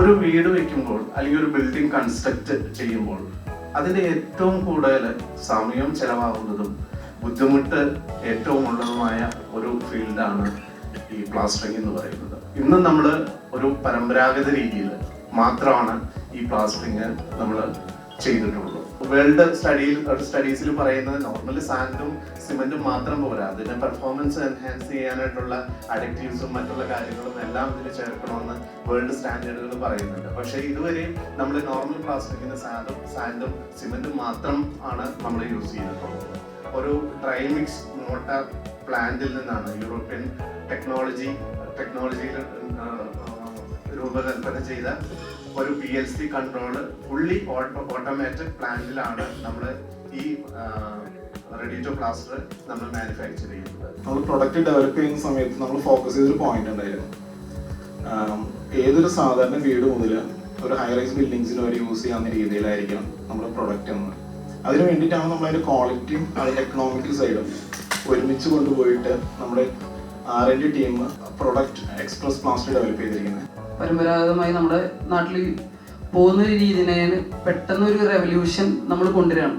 അല്ലെങ്കിൽ ഒരു building construct ചെയ്യുമ്പോൾ അതിന്റെ ഏറ്റവും കൂടുതൽ സമയം ചെലവാകുന്നതും ബുദ്ധിമുട്ട് ഏറ്റവും ഉള്ളതുമായ ഒരു ഫീൽഡാണ് ഈ പ്ലാസ്റ്ററിംഗ് എന്ന് പറയുന്നത്. ഇന്ന് നമ്മൾ ഒരു പരമ്പരാഗത രീതിയിൽ മാത്രമാണ് ഈ പ്ലാസ്റ്ററിങ് നമ്മൾ ചെയ്തിട്ടുള്ളൂ. വേൾഡ് സ്റ്റഡിയിൽ സ്റ്റഡീസിൽ പറയുന്നത് നോർമലി സാൻഡും സിമെന്റും മാത്രം പോരാ. അതിന്റെ പെർഫോമൻസ് എൻഹാൻസ് ചെയ്യാനായിട്ടുള്ള അഡക്റ്റീവ്സും മറ്റുള്ള കാര്യങ്ങളും എല്ലാം ഇതിൽ ചേർക്കണമെന്ന് വേൾഡ് സ്റ്റാൻഡേർഡുകൾ പറയുന്നുണ്ട്. പക്ഷേ ഇതുവരെയും നമ്മൾ നോർമൽ പ്ലാസ്റ്റിക്കിന്റെ സാൻഡും സാൻഡും സിമെന്റും മാത്രം ആണ് നമ്മൾ യൂസ് ചെയ്തിട്ടുള്ളത് ഒരു ഡ്രൈ മിക്സ് മോട്ടാർ പ്ലാന്റിൽ നിന്നാണ് യൂറോപ്യൻ ടെക്നോളജി ടെക്നോളജിയിൽ രൂപകൽപ്പന ചെയ്ത ഒരു P L C control fully automatic പ്ലാന്റിലാണ് നമ്മൾ ഈ റെഡി ടു പ്ലാസ്റ്റർ നമ്മൾ മാനുഫാക്ചർ ചെയ്യുന്നത്. നമ്മൾ പ്രൊഡക്റ്റ് ഡെവലപ്പ് ചെയ്യുന്ന സമയത്ത് നമ്മൾ ഫോക്കസ് ചെയ്തൊരു പോയിന്റ് ഉണ്ടായിരുന്നു. ഏതൊരു സാധാരണ വീട് മുതൽ ഒരു ഹൈ റൈസ് ബിൽഡിങ്സിന് വരെ യൂസ് ചെയ്യാവുന്ന രീതിയിലായിരിക്കണം നമ്മുടെ പ്രൊഡക്റ്റ് എന്ന് അതിന് വേണ്ടിയിട്ടാണ് നമ്മൾ ക്വാളിറ്റിയും അതിന്റെ എക്കണോമിക്കൽ സൈഡും ഒരുമിച്ച് കൊണ്ടുപോയിട്ട് നമ്മുടെ R N D team product express plaster develop ചെയ്തിരിക്കുന്നത്. പരമ്പരാഗതമായി നമ്മുടെ നാട്ടിൽ പോകുന്ന ഒരു രീതിനെ പെട്ടെന്ന് ഒരു റെവല്യൂഷൻ നമ്മൾ കൊണ്ടുവരികയാണ്.